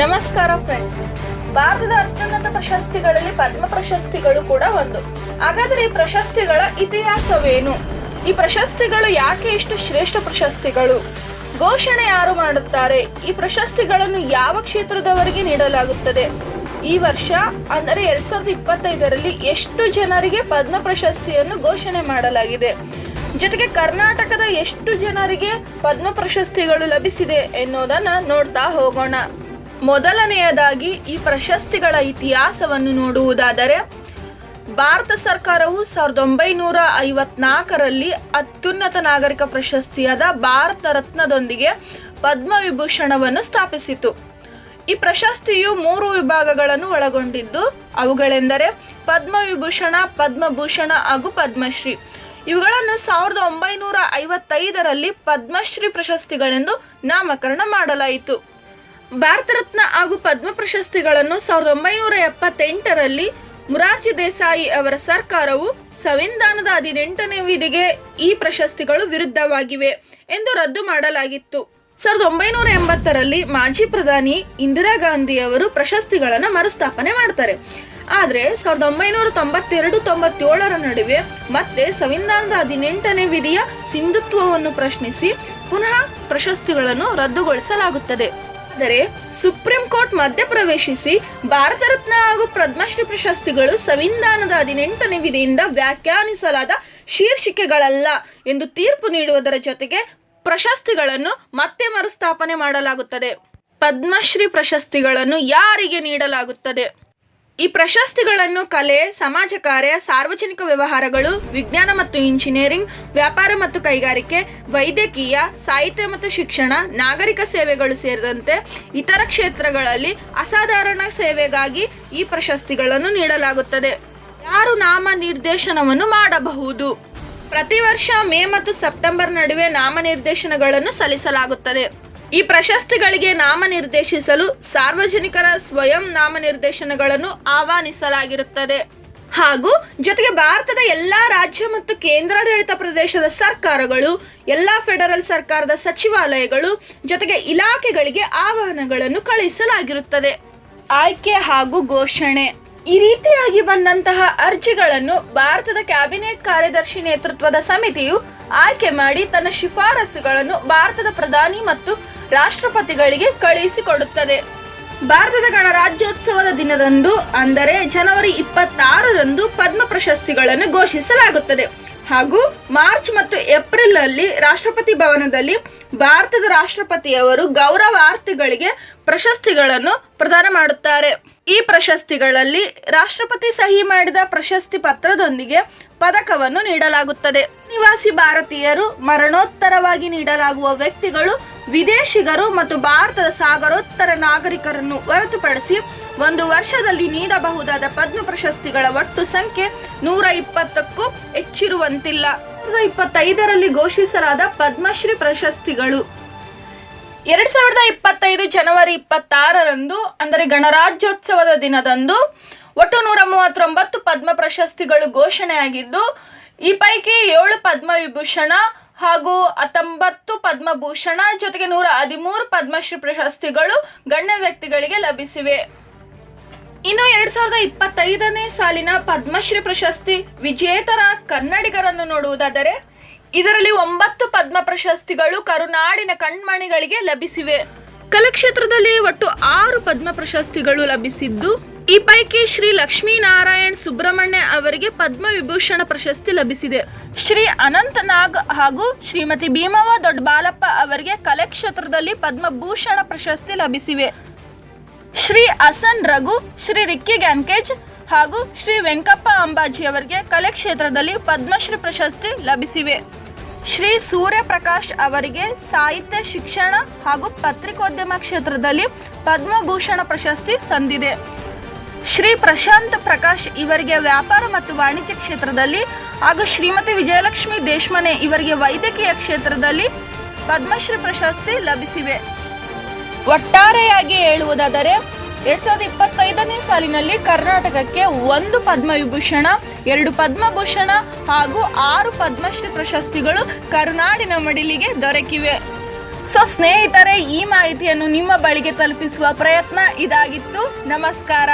ನಮಸ್ಕಾರ ಫ್ರೆಂಡ್ಸ್ ಭಾರತದ ಅತ್ಯುನ್ನತ ಪ್ರಶಸ್ತಿಗಳಲ್ಲಿ ಪದ್ಮ ಪ್ರಶಸ್ತಿಗಳು ಕೂಡ ಒಂದು. ಹಾಗಾದರೆ ಈ ಪ್ರಶಸ್ತಿಗಳ ಇತಿಹಾಸವೇನು? ಈ ಪ್ರಶಸ್ತಿಗಳು ಯಾಕೆ ಇಷ್ಟು ಶ್ರೇಷ್ಠ ಪ್ರಶಸ್ತಿಗಳು? ಘೋಷಣೆ ಯಾರು ಮಾಡುತ್ತಾರೆ? ಈ ಪ್ರಶಸ್ತಿಗಳನ್ನು ಯಾವ ಕ್ಷೇತ್ರದವರಿಗೆ ನೀಡಲಾಗುತ್ತದೆ? ಈ ವರ್ಷ, ಅಂದರೆ ಎರಡ್ ಸಾವಿರದ ಇಪ್ಪತ್ತೈದರಲ್ಲಿ ಎಷ್ಟು ಜನರಿಗೆ ಪದ್ಮ ಪ್ರಶಸ್ತಿಯನ್ನು ಘೋಷಣೆ ಮಾಡಲಾಗಿದೆ? ಜೊತೆಗೆ ಕರ್ನಾಟಕದ ಎಷ್ಟು ಜನರಿಗೆ ಪದ್ಮ ಪ್ರಶಸ್ತಿಗಳು ಲಭಿಸಿದೆ ಎನ್ನುವುದನ್ನು ನೋಡ್ತಾ ಹೋಗೋಣ. ಮೊದಲನೆಯದಾಗಿ ಈ ಪ್ರಶಸ್ತಿಗಳ ಇತಿಹಾಸವನ್ನು ನೋಡುವುದಾದರೆ, ಭಾರತ ಸರ್ಕಾರವು ಸಾವಿರದ ಒಂಬೈನೂರ ಐವತ್ನಾಲ್ಕರಲ್ಲಿ ಅತ್ಯುನ್ನತ ನಾಗರಿಕ ಪ್ರಶಸ್ತಿಯಾದ ಭಾರತ ರತ್ನದೊಂದಿಗೆ ಪದ್ಮವಿಭೂಷಣವನ್ನು ಸ್ಥಾಪಿಸಿತು. ಈ ಪ್ರಶಸ್ತಿಯು ಮೂರು ವಿಭಾಗಗಳನ್ನು ಒಳಗೊಂಡಿದ್ದು, ಅವುಗಳೆಂದರೆ ಪದ್ಮವಿಭೂಷಣ ಪದ್ಮಭೂಷಣ ಹಾಗೂ ಪದ್ಮಶ್ರೀ. ಇವುಗಳನ್ನು ಸಾವಿರದ ಒಂಬೈನೂರ ಐವತ್ತೈದರಲ್ಲಿ ಪದ್ಮಶ್ರೀ ಪ್ರಶಸ್ತಿಗಳೆಂದು ನಾಮಕರಣ ಮಾಡಲಾಯಿತು. ಭಾರತ ರತ್ನ ಹಾಗೂ ಪದ್ಮ ಪ್ರಶಸ್ತಿಗಳನ್ನು ಸಾವಿರದ ಒಂಬೈನೂರ ಎಪ್ಪತ್ತೆಂಟರಲ್ಲಿ ಮುರಾರ್ಜಿ ದೇಸಾಯಿ ಅವರ ಸರ್ಕಾರವು ಸಂವಿಧಾನದ ಹದಿನೆಂಟನೇ ವಿಧಿಗೆ ಈ ಪ್ರಶಸ್ತಿಗಳು ವಿರುದ್ಧವಾಗಿವೆ ಎಂದು ರದ್ದು ಮಾಡಲಾಗಿತ್ತು. ಸಾವಿರದ ಒಂಬೈನೂರ ಎಂಬತ್ತರಲ್ಲಿ ಮಾಜಿ ಪ್ರಧಾನಿ ಇಂದಿರಾ ಗಾಂಧಿ ಅವರು ಪ್ರಶಸ್ತಿಗಳನ್ನು ಮರುಸ್ಥಾಪನೆ ಮಾಡ್ತಾರೆ. ಆದರೆ ಸಾವಿರದ ಒಂಬೈನೂರ ತೊಂಬತ್ತೆರಡು, ತೊಂಬತ್ತೇಳರ ನಡುವೆ ಮತ್ತೆ ಸಂವಿಧಾನದ ಹದಿನೆಂಟನೇ ವಿಧಿಯ ಸಿಂಧುತ್ವವನ್ನು ಪ್ರಶ್ನಿಸಿ ಪುನಃ ಪ್ರಶಸ್ತಿಗಳನ್ನು ರದ್ದುಗೊಳಿಸಲಾಗುತ್ತದೆ. ಆದರೆ ಸುಪ್ರೀಂ ಕೋರ್ಟ್ ಮಧ್ಯಪ್ರವೇಶಿಸಿ ಭಾರತ ರತ್ನ ಹಾಗೂ ಪದ್ಮಶ್ರೀ ಪ್ರಶಸ್ತಿಗಳು ಸಂವಿಧಾನದ ಹದಿನೆಂಟನೇ ವಿಧಿಯಿಂದ ವ್ಯಾಖ್ಯಾನಿಸಲಾದ ಶೀರ್ಷಿಕೆಗಳಲ್ಲ ಎಂದು ತೀರ್ಪು ನೀಡುವುದರ ಜೊತೆಗೆ ಪ್ರಶಸ್ತಿಗಳನ್ನು ಮತ್ತೆ ಮರುಸ್ಥಾಪನೆ ಮಾಡಲಾಗುತ್ತದೆ. ಪದ್ಮಶ್ರೀ ಪ್ರಶಸ್ತಿಗಳನ್ನು ಯಾರಿಗೆ ನೀಡಲಾಗುತ್ತದೆ? ಈ ಪ್ರಶಸ್ತಿಗಳನ್ನು ಕಲೆ, ಸಮಾಜ ಕಾರ್ಯ, ಸಾರ್ವಜನಿಕ ವ್ಯವಹಾರಗಳು, ವಿಜ್ಞಾನ ಮತ್ತು ಇಂಜಿನಿಯರಿಂಗ್, ವ್ಯಾಪಾರ ಮತ್ತು ಕೈಗಾರಿಕೆ, ವೈದ್ಯಕೀಯ, ಸಾಹಿತ್ಯ ಮತ್ತು ಶಿಕ್ಷಣ, ನಾಗರಿಕ ಸೇವೆಗಳು ಸೇರಿದಂತೆ ಇತರ ಕ್ಷೇತ್ರಗಳಲ್ಲಿ ಅಸಾಧಾರಣ ಸೇವೆಗಾಗಿ ಈ ಪ್ರಶಸ್ತಿಗಳನ್ನು ನೀಡಲಾಗುತ್ತದೆ. ಯಾರು ನಾಮ ನಿರ್ದೇಶನವನ್ನು ಮಾಡಬಹುದು? ಪ್ರತಿ ವರ್ಷ ಮೇ ಮತ್ತು ಸೆಪ್ಟೆಂಬರ್ ನಡುವೆ ನಾಮನಿರ್ದೇಶನಗಳನ್ನು ಸಲ್ಲಿಸಲಾಗುತ್ತದೆ. ಈ ಪ್ರಶಸ್ತಿಗಳಿಗೆ ನಾಮನಿರ್ದೇಶಿಸಲು ಸಾರ್ವಜನಿಕರ ಸ್ವಯಂ ನಾಮನಿರ್ದೇಶನಗಳನ್ನು ಆಹ್ವಾನಿಸಲಾಗಿರುತ್ತದೆ. ಹಾಗೂ ಜೊತೆಗೆ ಭಾರತದ ಎಲ್ಲ ರಾಜ್ಯ ಮತ್ತು ಕೇಂದ್ರಾಡಳಿತ ಪ್ರದೇಶದ ಸರ್ಕಾರಗಳು, ಎಲ್ಲ ಫೆಡರಲ್ ಸರ್ಕಾರದ ಸಚಿವಾಲಯಗಳು ಜೊತೆಗೆ ಇಲಾಖೆಗಳಿಗೆ ಆಹ್ವಾನಗಳನ್ನು ಕಳುಹಿಸಲಾಗಿರುತ್ತದೆ. ಆಯ್ಕೆ ಹಾಗೂ ಘೋಷಣೆ. ಈ ರೀತಿಯಾಗಿ ಬಂದಂತಹ ಅರ್ಜಿಗಳನ್ನು ಭಾರತದ ಕ್ಯಾಬಿನೆಟ್ ಕಾರ್ಯದರ್ಶಿ ನೇತೃತ್ವದ ಸಮಿತಿಯು ಆಯ್ಕೆ ಮಾಡಿ ತನ್ನ ಶಿಫಾರಸುಗಳನ್ನು ಭಾರತದ ಪ್ರಧಾನಿ ಮತ್ತು ರಾಷ್ಟ್ರಪತಿಗಳಿಗೆ ಕಳುಹಿಸಿಕೊಡುತ್ತದೆ. ಭಾರತದ ಗಣರಾಜ್ಯೋತ್ಸವದ ದಿನದಂದು ಅಂದರೆ ಜನವರಿ ಇಪ್ಪತ್ತಾರರಂದು ಪದ್ಮ ಪ್ರಶಸ್ತಿಗಳನ್ನು ಘೋಷಿಸಲಾಗುತ್ತದೆ. ಹಾಗೂ ಮಾರ್ಚ್ ಮತ್ತು ಏಪ್ರಿಲ್ ಅಲ್ಲಿ ರಾಷ್ಟ್ರಪತಿ ಭವನದಲ್ಲಿ ಭಾರತದ ರಾಷ್ಟ್ರಪತಿಯವರು ಗೌರವಾರ್ಥಿಗಳಿಗೆ ಪ್ರಶಸ್ತಿಗಳನ್ನು ಪ್ರದಾನ ಮಾಡುತ್ತಾರೆ. ಈ ಪ್ರಶಸ್ತಿಗಳಲ್ಲಿ ರಾಷ್ಟ್ರಪತಿ ಸಹಿ ಮಾಡಿದ ಪ್ರಶಸ್ತಿ ಪತ್ರದೊಂದಿಗೆ ಪದಕವನ್ನು ನೀಡಲಾಗುತ್ತದೆ. ನಿವಾಸಿ ಭಾರತೀಯರು ಮರಣೋತ್ತರವಾಗಿ ನೀಡಲಾಗುವ ವ್ಯಕ್ತಿಗಳು ವಿದೇಶಿಗರು ಮತ್ತು ಭಾರತದ ಸಾಗರೋತ್ತರ ನಾಗರಿಕರನ್ನು ಹೊರತುಪಡಿಸಿ ಒಂದು ವರ್ಷದಲ್ಲಿ ನೀಡಬಹುದಾದ ಪದ್ಮ ಪ್ರಶಸ್ತಿಗಳ ಒಟ್ಟು ಸಂಖ್ಯೆ ನೂರ ಇಪ್ಪತ್ತಕ್ಕೂ ಹೆಚ್ಚಿರುವಂತಿಲ್ಲ. ಇಪ್ಪತ್ತೈದರಲ್ಲಿ ಘೋಷಿಸಲಾದ ಪದ್ಮಶ್ರೀ ಪ್ರಶಸ್ತಿಗಳು. ಎರಡ್ ಸಾವಿರದ ಇಪ್ಪತ್ತೈದು ಜನವರಿ ಇಪ್ಪತ್ತಾರರಂದು, ಅಂದರೆ ಗಣರಾಜ್ಯೋತ್ಸವದ ದಿನದಂದು, ಒಟ್ಟು ನೂರ ಮೂವತ್ತೊಂಬತ್ತು ಪದ್ಮ ಪ್ರಶಸ್ತಿಗಳು ಘೋಷಣೆಯಾಗಿದ್ದು, ಈ ಪೈಕಿ ಏಳು ಪದ್ಮವಿಭೂಷಣ ಹಾಗೂ ಹತ್ತೊಂಬತ್ತು ಪದ್ಮಭೂಷಣ, ಜೊತೆಗೆ ನೂರ ಹದಿಮೂರು ಪದ್ಮಶ್ರೀ ಪ್ರಶಸ್ತಿಗಳು ಗಣ್ಯ ವ್ಯಕ್ತಿಗಳಿಗೆ ಲಭಿಸಿವೆ. ಇನ್ನು ಎರಡ್ ಸಾವಿರದ ಇಪ್ಪತ್ತೈದನೇ ಸಾಲಿನ ಪದ್ಮಶ್ರೀ ಪ್ರಶಸ್ತಿ ವಿಜೇತರ ಕನ್ನಡಿಗರನ್ನು ನೋಡುವುದಾದರೆ, ಇದರಲ್ಲಿ ಒಂಬತ್ತು ಪದ್ಮ ಪ್ರಶಸ್ತಿಗಳು ಕರುನಾಡಿನ ಕಣ್ಮಣಿಗಳಿಗೆ ಲಭಿಸಿವೆ. ಕಲಾಕ್ಷೇತ್ರದಲ್ಲಿ ಒಟ್ಟು ಆರು ಪದ್ಮ ಪ್ರಶಸ್ತಿಗಳು ಲಭಿಸಿದ್ದು, ಈ ಪೈಕಿ ಶ್ರೀ ಲಕ್ಷ್ಮೀನಾರಾಯಣ್ ಸುಬ್ರಹ್ಮಣ್ಯ ಅವರಿಗೆ ಪದ್ಮ ವಿಭೂಷಣ ಪ್ರಶಸ್ತಿ ಲಭಿಸಿದೆ. ಶ್ರೀ ಅನಂತನಾಗ್ ಹಾಗೂ ಶ್ರೀಮತಿ ಭೀಮವ್ವ ದೊಡ್ಡಬಾಲಪ್ಪ ಅವರಿಗೆ ಕಲೆ ಕ್ಷೇತ್ರದಲ್ಲಿ ಪದ್ಮಭೂಷಣ ಪ್ರಶಸ್ತಿ ಲಭಿಸಿವೆ. ಶ್ರೀ ಅಸನ್ ರಘು, ಶ್ರೀ ರಿಕ್ಕಿ ಗ್ಯಾನ್ಕೇಜ್ ಹಾಗೂ ಶ್ರೀ ವೆಂಕಪ್ಪ ಅಂಬಾಜಿ ಅವರಿಗೆ ಕಲೆ ಕ್ಷೇತ್ರದಲ್ಲಿ ಪದ್ಮಶ್ರೀ ಪ್ರಶಸ್ತಿ ಲಭಿಸಿವೆ. ಶ್ರೀ ಸೂರ್ಯಪ್ರಕಾಶ್ ಅವರಿಗೆ ಸಾಹಿತ್ಯ, ಶಿಕ್ಷಣ ಹಾಗೂ ಪತ್ರಿಕೋದ್ಯಮ ಕ್ಷೇತ್ರದಲ್ಲಿ ಪದ್ಮಭೂಷಣ ಪ್ರಶಸ್ತಿ ಸಂದಿದೆ. ಶ್ರೀ ಪ್ರಶಾಂತ್ ಪ್ರಕಾಶ್ ಇವರಿಗೆ ವ್ಯಾಪಾರ ಮತ್ತು ವಾಣಿಜ್ಯ ಕ್ಷೇತ್ರದಲ್ಲಿ ಹಾಗೂ ಶ್ರೀಮತಿ ವಿಜಯಲಕ್ಷ್ಮಿ ದೇಶ್ಮನೆ ಇವರಿಗೆ ವೈದ್ಯಕೀಯ ಕ್ಷೇತ್ರದಲ್ಲಿ ಪದ್ಮಶ್ರೀ ಪ್ರಶಸ್ತಿ ಲಭಿಸಿವೆ. ಒಟ್ಟಾರೆಯಾಗಿ ಹೇಳುವುದಾದರೆ, ಎರಡ್ ಸಾವಿರದ ಇಪ್ಪತ್ತೈದನೇ ಸಾಲಿನಲ್ಲಿ ಕರ್ನಾಟಕಕ್ಕೆ ಒಂದು ಪದ್ಮವಿಭೂಷಣ, ಎರಡು ಪದ್ಮಭೂಷಣ ಹಾಗೂ ಆರು ಪದ್ಮಶ್ರೀ ಪ್ರಶಸ್ತಿಗಳು ಕರುನಾಡಿನ ಮಡಿಲಿಗೆ ದೊರಕಿವೆ. ಸೊ ಸ್ನೇಹಿತರೆ, ಈ ಮಾಹಿತಿಯನ್ನು ನಿಮ್ಮ ಬಳಿಗೆ ತಲುಪಿಸುವ ಪ್ರಯತ್ನ ಇದಾಗಿತ್ತು. ನಮಸ್ಕಾರ.